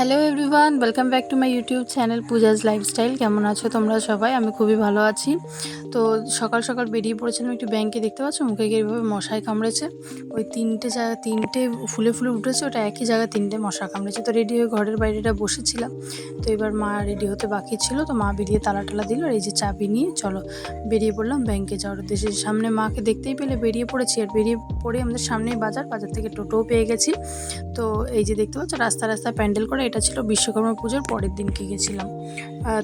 Hello everyone welcome back to my YouTube channel Pooja's lifestyle কেমন আছো তোমরা সবাই? আমি খুবই ভালো আছি। তো সকাল সকাল বেরিয়ে পড়েছিলাম একটু ব্যাংকে দেখতে পাচ্ছ? মুখে গিয়ে এইভাবে মশায় কামড়েছে। ওই তিনটে জায়গা তিনটে ফুলে ফুলে উঠেছে, ওটা একই জায়গায় তিনটে মশা কামড়েছে। তো রেডি হয়ে ঘরের বাইরেটা বসেছিলাম। তো এবার মা রেডি হতে বাকি ছিল, তো মা বেরিয়ে তালা টালা দিল আর এই যে চাবি নিয়ে চলো বেরিয়ে পড়লাম ব্যাংকে যাওয়ার উদ্দেশ্যে। সামনে মাকে দেখতেই পেলে, বেরিয়ে পড়েছি। আর বেরিয়ে পড়ে আমাদের সামনেই বাজার বাজার থেকে টোটোও পেয়ে গেছি। তো এই যে দেখতে পাচ্ছ রাস্তা রাস্তায় প্যান্ডেল করে এটা ছিল বিশ্বকর্মা পুজোর পরের দিনকে গেছিলাম।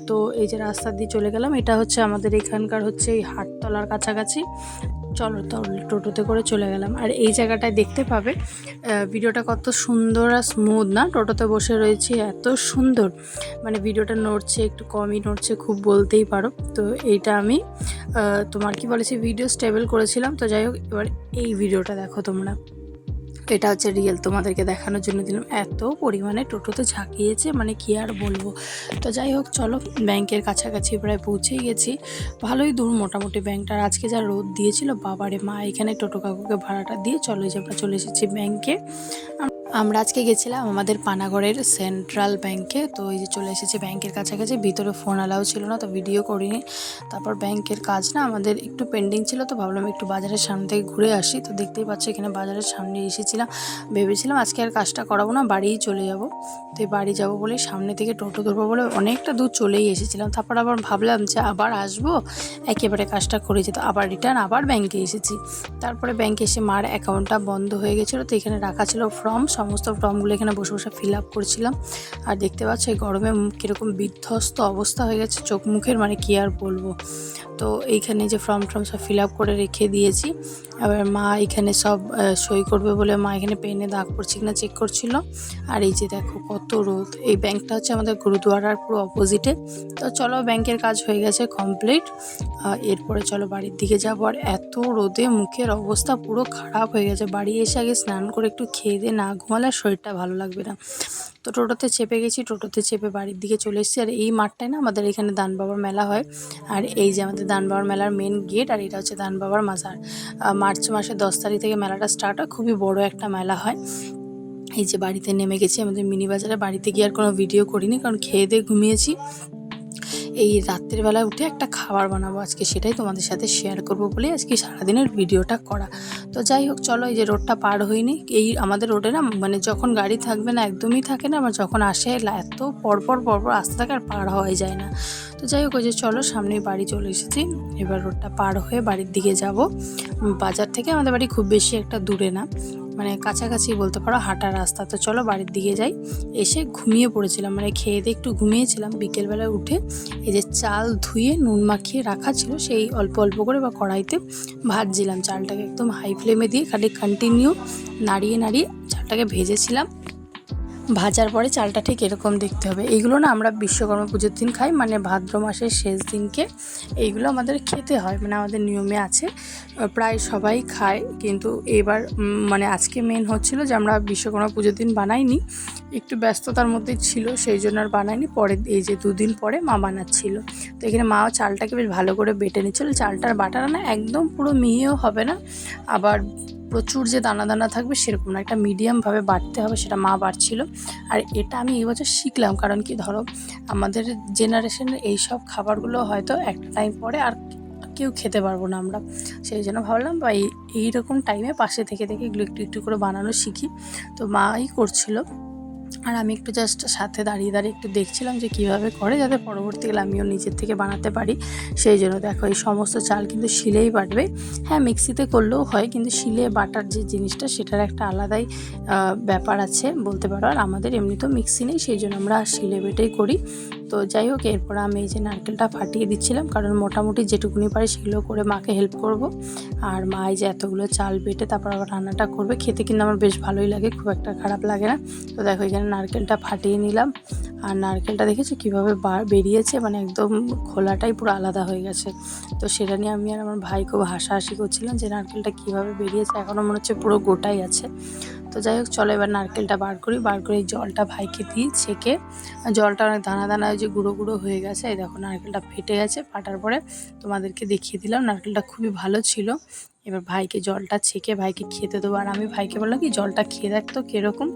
তো এই যে রাস্তা দিয়ে চলে গেলাম, এটা হচ্ছে আমাদের এখানকার হচ্ছে এই হাটতলার কাছাকাছি। চলো টোটোতে করে চলে গেলাম। আর এই জায়গাটায় দেখতে পাবে ভিডিওটা কত সুন্দর আর স্মুথ না? টোটোতে বসে রয়েছে, এত সুন্দর। মানে ভিডিওটা নড়ছে, একটু কমই নড়ছে, খুব বলতেই পারো। তো এইটা আমি তোমার কি বলেছি ভিডিও স্টেবল করেছিলাম? তো যাই হোক, এবার এই ভিডিওটা দেখো তোমরা। এটা হচ্ছে রিয়েল তোমাদেরকে দেখানোর জন্য দিলাম। এত পরিমাণে টোটোতে ঝাঁকিয়েছে মানে কি আর বলব। তো যাই হোক, চলো, ব্যাংকের কাছাকাছি প্রায় পৌঁছে গেছি। ভালোই দূর মোটামুটি ব্যাংকটা। আজকে যা রোদ দিয়েছিল, বাবারে মা, এখানে টোটো কাকুকে ভাড়াটা দিয়ে চলো যে আমরা চলে এসেছি ব্যাংকে। আমরা আজকে গেছিলাম আমাদের পানাগড়ের সেন্ট্রাল ব্যাংকে, তো এই যে চলে এসেছি ব্যাংকের কাছাকাছি, ভিতরে ফোন অ্যালাউ ছিল না, তো ভিডিও করিনি। তারপর ব্যাংকের কাজ না আমাদের একটু পেন্ডিং ছিল, তো ভাবলাম একটু বাজারের সামনে থেকে ঘুরে আসি। তো দেখতেই পাচ্ছি এখানে বাজারের সামনে এসেছিলাম, ভেবেছিলাম আজকে আর কাজটা করাবো না, বাড়িই চলে যাব। তো এই বাড়ি যাব বলে সামনে থেকে টোটো ধরবো বলে অনেকটা দূর চলেই এসেছিলাম। তারপর আবার ভাবলাম যে আবার আসব, একেবারে কাজটা করে যেত। আবার রিটার্ন আবার ব্যাংকে এসেছি। তারপরে ব্যাংকে এসে মার অ্যাকাউন্টটা বন্ধ হয়ে গেছিল, তো এখানে রাখা ছিল ফর্ম সমস্ত ফর্মগুলো এখানে বসে বসে ফিল আপ করছিলাম। আর দেখতে পাচ্ছি এই গরমে কীরকম বিধ্বস্ত অবস্থা হয়ে গেছে, চোখ মুখের মানে কি আর বলব। তো এইখানে যে ফর্ম টর্ম সব ফিল আপ করে রেখে দিয়েছি। এবার মা এখানে সব সই করবে বলে মা এখানে পেনে দাগ পড়ছে কিনা চেক করছিল। আর এই যে দেখো কত রোদ। এই ব্যাংকটা হচ্ছে আমাদের গুরুদুয়ারার পুরো অপোজিটে তো চলো ব্যাংকের কাজ হয়ে গেছে কমপ্লিট এরপরে চলো বাড়ির দিকে যাব। আর এত রোদে মুখের অবস্থা পুরো খারাপ হয়ে গেছে। বাড়ি এসে আগে স্নান করে একটু খেয়ে দিয়ে না ঘুমালে শরীরটা ভালো লাগবে না। তো টোটোতে চেপে গেছি, টোটোতে চেপে বাড়ির দিকে চলে এসেছি। আর এই মাঠটায় না আমাদের এখানে দান বাবার মেলা হয়। আর এই যে আমাদের দান বাবার মেলার মেন গেট আর এটা হচ্ছে দান বাবার মাজার। মার্চ মাসের দশ তারিখ থেকে মেলাটা স্টার্ট হয়। খুবই বড় একটা মেলা হয়। এই যে বাড়িতে নেমে গেছি। আমাদের মিনি বাজারে বাড়িতে গিয়ে আর কোনো ভিডিও করিনি, কারণ খেয়ে দিয়ে ঘুমিয়েছি। এই রাত্রের বেলা উঠে একটা খাবার বানাবো আজকে, সেটাই তোমাদের সাথে শেয়ার করব বলে আজকে সারাদিনের ভিডিওটা করা। তো যাই হোক, চলো এই যে রোডটা পার হইনি। এই আমাদের রোডে না মানে যখন গাড়ি থাকবে না, একদমই থাকে না, আবার যখন আসে এত পরপর পরপর আসতে থাকে আর পার হওয়াই যায় না। তো যাই হোক, ওই যে চলো, সামনেই বাড়ি চলে এসেছি। এবার রোডটা পার হয়ে বাড়ির দিকে যাব। বাজার থেকে আমাদের বাড়ি খুব বেশি একটা দূরে না। মানে কাছাকাছি বলতে পারো হাঁটা রাস্তা। তো চলো, বাড়ির দিকে যাই। এসে ঘুমিয়ে পড়েছিলাম। মানে খেয়ে দিয়ে একটু ঘুমিয়েছিলাম। বিকেলবেলায় উঠে এই যে চাল ধুয়ে, নুন মাখিয়ে রাখা ছিল, সেই অল্প অল্প করে বা কড়াইতে ভাজছিলাম। চালটাকে একদম হাই ফ্লেমে দিয়ে খালি কন্টিনিউ নাড়িয়ে নাড়িয়ে চালটাকে ভেজেছিলাম। ভাজার পরে চালটা ঠিক এরকম দেখতে হবে। এইগুলো না আমরা বিশ্বকর্মা পুজোর দিন খাই মানে ভাদ্র মাসের শেষ দিনকে এইগুলো আমাদের খেতে হয় মানে আমাদের নিয়মে আছে। প্রায় সবাই খায়, কিন্তু এবার মানে আজকে মেন হচ্ছিল যে আমরা বিশ্বকর্মা পুজোর দিন বানাইনি। একটু ব্যস্ততার মধ্যে ছিল, সেই জন্য আর বানাইনি পরে এই যে দুদিন পরে মা বানাচ্ছিল। তো এখানে মাও চালটাকে বেশ ভালো করে বেটে নিচ্ছিল। চালটার বাটাটা না একদম পুরো মিহিও হবে না। আবার প্রচুর যে দানা দানা থাকবে সেরকম না। একটা মিডিয়ামভাবে বাটতে হবে সেটা মা বাড়ছিল আর এটা আমি এই বছর শিখলাম। কারণ কি ধরো, আমাদের জেনারেশনের এই সব খাবারগুলো হয়তো একটা টাইম পরে আর কেউ খেতে পারব না আমরা। সেই জন্য ভাবলাম, বা এই, এইরকম টাইমে পাশে থেকে থেকে এগুলো একটু একটু করে বানানো শিখি। তো মাই করছিল। আর আমি একটু জাস্ট সাথে দাঁড়িয়ে দাঁড়িয়ে একটু দেখছিলাম যে কীভাবে করে যাতে পরবর্তীকালে আমিও নিজের থেকে বানাতে পারি। সেই জন্য দেখো এই সমস্ত চাল কিন্তু শিলেই বাটবে। হ্যাঁ মিক্সিতে করলেও হয় কিন্তু শিলে বাটার যে জিনিসটা সেটার একটা আলাদাই ব্যাপার আছে বলতে পারো। আর আমাদের এমনিতেও মিক্সি নেই, সেই জন্য আমরা শিলে বেটেই করি। তো যাই হোক, এরপর আমি এই যে নারকেলটা ফাটিয়ে দিচ্ছিলাম, কারণ মোটামুটি যেটুকুনি পারি সেগুলো করে মাকে হেল্প করব। আর মা এই যে এতগুলো চাল বেটে তারপর আবার রান্নাটা করবে, খেতে কিন্তু আমার বেশ ভালোই লাগে, খুব একটা খারাপ লাগে না। তো দেখো, এখানে নারকেলটা ফাটিয়ে নিলাম। আর নারকেলটা দেখেছ কীভাবে বার বেরিয়েছে? মানে একদম খোলাটাই পুরো আলাদা হয়ে গেছে। তো সেটা নিয়ে আমি আর আমার ভাই খুব হাসাহাসি করছিলাম যে, নারকেলটা কীভাবে বেরিয়েছে? এখনও মনে হচ্ছে পুরো গোটাই আছে। তো যাই হোক চলো এবার নারকেলটা বার করি। বার করে জলটা ভাইকে দিই ছেঁকে। জলটা অনেক দানা দানা ওই যে গুঁড়ো গুঁড়ো হয়ে গেছে। এই দেখো নারকেলটা ফেটে গেছে ফাটার পরে তোমাদেরকে দেখিয়ে দিলাম। নারকেলটা খুবই ভালো ছিল। এবার ভাইকে জলটা ছেঁকে ভাইকে খেতে দেবো। আর আমি ভাইকে বললাম কি জলটা খেয়ে দেখতো কীরকম?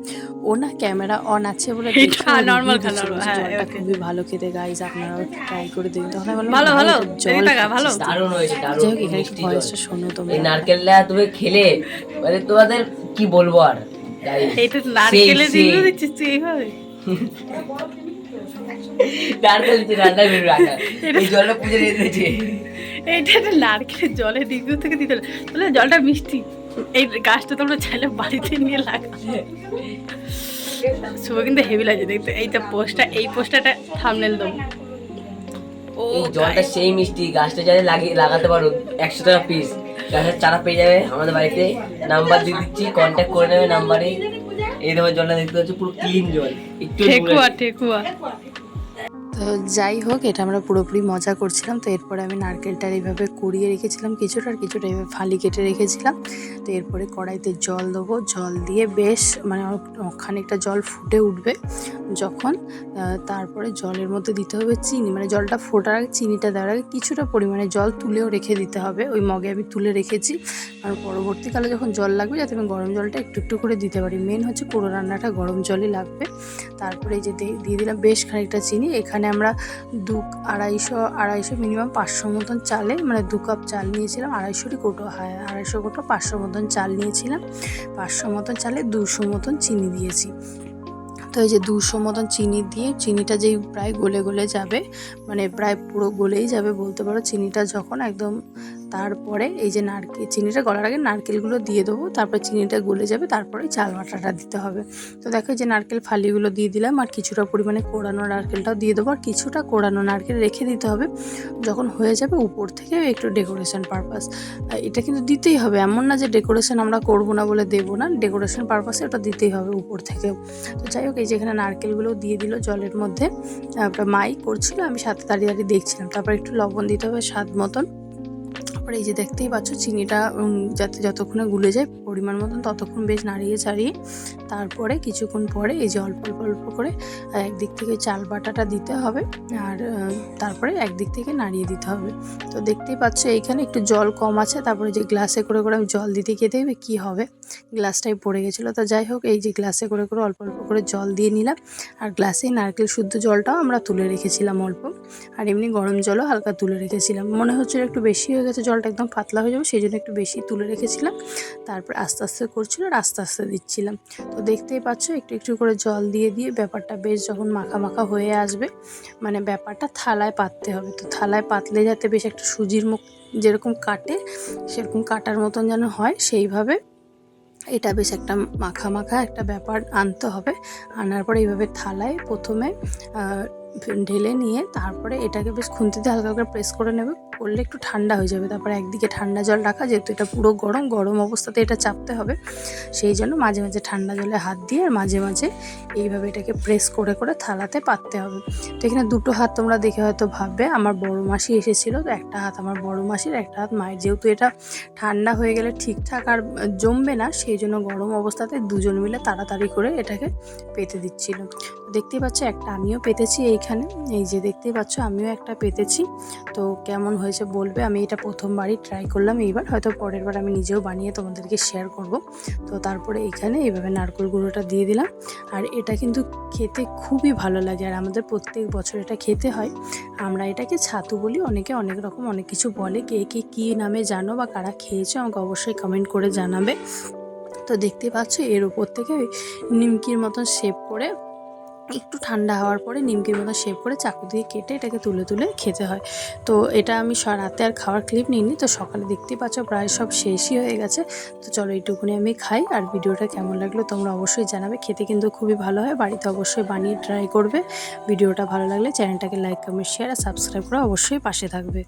ও না ক্যামেরা অন আছে বলে যে হ্যাঁ, জলটা খুবই ভালো খেতে গাইজ আপনারাও ট্রাই করে দেখুন। তখন বললাম ভালো, ভালো, জল ভালো। দারুণ হয়েছে যাই দারুণ হোক এখানে ভয়েসটা শোনো তোমরা। এই নারকেলটা তুমি খেলে মানে তোমাদের কি বলব আর? তাই নারকেলের সেই, দেখছিস তুই এইভাবে নারকেল দিচ্ছে রান্নার বেরো রাখা এই জলটা পুজো দিয়েছে এইটা একটা নারকেলের জলের রিভিউ থেকে দিতে হলো। জলটা মিষ্টি। এই গাছটা তোমরা চাইলে বাড়িতে নিয়ে লাগা শুভ কিন্তু হেভি লাগছে দেখতে। এইটা পোস্টটা এই পোস্টারটা থামনেল দেবো। ও জলটা সেই মিষ্টি গাছটা যাতে লাগিয়ে লাগাতে পারো একশো টাকা পিস গাছের চারা পেয়ে যাবে আমাদের বাড়িতে। নাম্বার দিয়ে দিচ্ছি কন্ট্যাক্ট করে নেবে নাম্বারে এই ধরনের জলটা দেখতে পাচ্ছি পুরো ক্লিন জল। একটু ঠেকুয়া ঠেকুয়া। যাই হোক, এটা আমরা পুরোপুরি মজা করছিলাম। তো এরপরে আমি নারকেলটা এইভাবে কুড়িয়ে রেখেছিলাম কিছুটা, আর কিছুটা এইভাবে ফালি কেটে রেখেছিলাম। তো এরপরে কড়াইতে জল দেবো। জল দিয়ে বেশ মানে খানিকটা জল ফুটে উঠবে যখন তারপরে জলের মধ্যে দিতে হবে চিনি। মানে জলটা ফোটার আগে, চিনিটা দেওয়ার আগে কিছুটা পরিমাণে জল তুলেও রেখে দিতে হবে। ওই মগে আমি তুলে রেখেছি। আর পরবর্তীকালে যখন জল লাগবে, যাতে আমি গরম জলটা একটু একটু করে দিতে পারি। মেন হচ্ছে পুরো রান্নাটা গরম জলই লাগবে। তারপরে যে দিয়ে দিলাম বেশ খানিকটা চিনি। এখানে আমরা দু আড়াইশো আড়াইশো মিনিমাম পাঁচশো মতন চালে মানে দু কাপ চাল নিয়েছিলাম, আড়াইশোটি কোটো, হয়, আড়াইশো কোটো, পাঁচশো মতন চাল নিয়েছিলাম, পাঁচশো মতন চালে দুশো মতন চিনি দিয়েছি। তো এই যে দুশো মতন চিনি দিয়ে, চিনিটা যেই প্রায় গলে গলে যাবে মানে প্রায় পুরো গলেই যাবে বলতে পারো, চিনিটা যখন একদম তারপরে এই যে নারকেল, চিনিটা গলার আগে নারকেলগুলো দিয়ে দেবো, তারপরে চিনিটা গলে যাবে, তারপরে চাল বাটাটা দিতে হবে। তো দেখো যে নারকেল ফালিগুলো দিয়ে দিলাম, আর কিছুটা পরিমাণে কোড়ানো নারকেলটাও দিয়ে দেবো, আর কিছুটা কোড়ানো নারকেল রেখে দিতে হবে। যখন হয়ে যাবে উপর থেকে একটু ডেকোরেশন পারপাস এটা কিন্তু দিতেই হবে, এমন না যে ডেকোরেশন আমরা করব না বলে দেবো না ডেকোরেশন পারপাসে ওটা দিতেই হবে উপর থেকেও। তো যাই হোক, এই যে এখানে নারকেলগুলো দিয়ে দিল জলের মধ্যে তারপরে মাই করছিল, আমি সাথে দাঁড়িয়ে দাঁড়িয়ে দেখছিলাম, তারপর একটু লবণ দিতে হবে স্বাদ মতন। তারপরে এই যে দেখতেই পাচ্ছ চিনিটা যাতে যতক্ষণে গুলে যায় পরিমাণ মতন ততক্ষণ বেশ নাড়িয়ে ছাড়িয়ে তারপরে কিছুক্ষণ পরে এই যে অল্প অল্প অল্প করে একদিক থেকে চাল বাটাটা দিতে হবে আর তারপরে একদিক থেকে নাড়িয়ে দিতে হবে। তো দেখতেই পাচ্ছ এইখানে একটু জল কম আছে, তারপরে যে গ্লাসে করে করে আমি জল দিতে গিয়ে দেখবে কী হবে। গ্লাসটাই পড়ে গেছিল। তো যাই হোক, এই যে গ্লাসে করে করে অল্প অল্প করে জল দিয়ে নিলাম আর গ্লাসে নারকেল শুদ্ধ জলটাও আমরা তুলে রেখেছিলাম অল্প। আর এমনি গরম জলও হালকা তুলে রেখেছিলাম। মনে হচ্ছিল একটু বেশি হয়ে গেছে জলটা একদম পাতলা হয়ে যাবে, সেই জন্য একটু বেশি তুলে রেখেছিলাম। তারপর আস্তে আস্তে করছিল আর আস্তে আস্তে দিচ্ছিলাম। তো দেখতেই পাচ্ছ, একটু একটু করে জল দিয়ে দিয়ে ব্যাপারটা বেশ যখন মাখা মাখা হয়ে আসবে মানে ব্যাপারটা থালায় পাততে হবে। তো থালায় পাতলে যাতে বেশ একটা সুজির মুখ যেরকম কাটে, সেরকম কাটার মতন যেন হয়, সেইভাবে এটা বেশ একটা মাখা মাখা একটা ব্যাপার আনতে হবে। আনার পরে এইভাবে থালায় প্রথমে ঢেলে নিয়ে তারপরে এটাকে বেশ খুন্তিতে হালকা করে প্রেস করে নেবে। করলে একটু ঠান্ডা হয়ে যাবে। তারপরে একদিকে ঠান্ডা জল রাখা, যেহেতু এটা পুরো গরম গরম অবস্থাতে এটা চাপতে হবে। সেই জন্য মাঝে মাঝে ঠান্ডা জলে হাত দিয়ে আর মাঝে মাঝে এইভাবে এটাকে প্রেস করে করে থালাতে পাততে হবে। তো এখানে দুটো হাত তোমরা দেখে হয়তো ভাববে, আমার বড় মাসি এসেছিল, তো একটা হাত আমার বড় মাসির, একটা হাত মায়ের। যেহেতু এটা ঠান্ডা হয়ে গেলে ঠিকঠাক আর জমবে না, সেই জন্য গরম অবস্থাতে দুজন মিলে তাড়াতাড়ি করে এটাকে পেতে দিচ্ছিল। দেখতেই পাচ্ছ একটা আমিও পেতেছি এইখানে এই যে দেখতেই পাচ্ছ, আমিও একটা পেতেছি। তো কেমন হয়েছে বলবে? আমি এটা প্রথমবারই ট্রাই করলাম এইবার। হয়তো পরের বার আমি নিজেও বানিয়ে তোমাদেরকে শেয়ার করব। তো তারপরে এখানে এইভাবে নারকেল গুঁড়োটা দিয়ে দিলাম। আর এটা কিন্তু খেতে খুবই ভালো লাগে। আর আমাদের প্রত্যেক বছর এটা খেতে হয়। আমরা এটাকে ছাতু বলি। অনেকে অনেক রকম অনেক কিছু বলে। কে কে কী নামে জানো বা কারা খেয়েছো আমাকে অবশ্যই কমেন্ট করে জানাবে। তো দেখতে পাচ্ছ, এর উপর থেকে নিমকির মতন শেপ করে একটু ঠান্ডা হওয়ার পরে নিমকির মতো শেপ করে চাকু দিয়ে কেটে এটাকে তুলে তুলে খেতে হয়। তো এটা আমি রাতে আর খাওয়ার ক্লিপ নিইনি, তো সকালে দেখতেই পাচ্ছ প্রায় সব শেষই হয়ে গেছে। তো চলো এইটুকুনি আমি খাই, আর ভিডিওটা কেমন লাগল তোমরা অবশ্যই জানাবে। খেতে কিন্তু খুবই ভালো হয়, বাড়িতে অবশ্যই বানিয়ে ট্রাই করবে। ভিডিওটা ভালো লাগলে চ্যানেলটাকে লাইক কমেন্ট শেয়ার আর সাবস্ক্রাইব করে অবশ্যই পাশে থাকবে।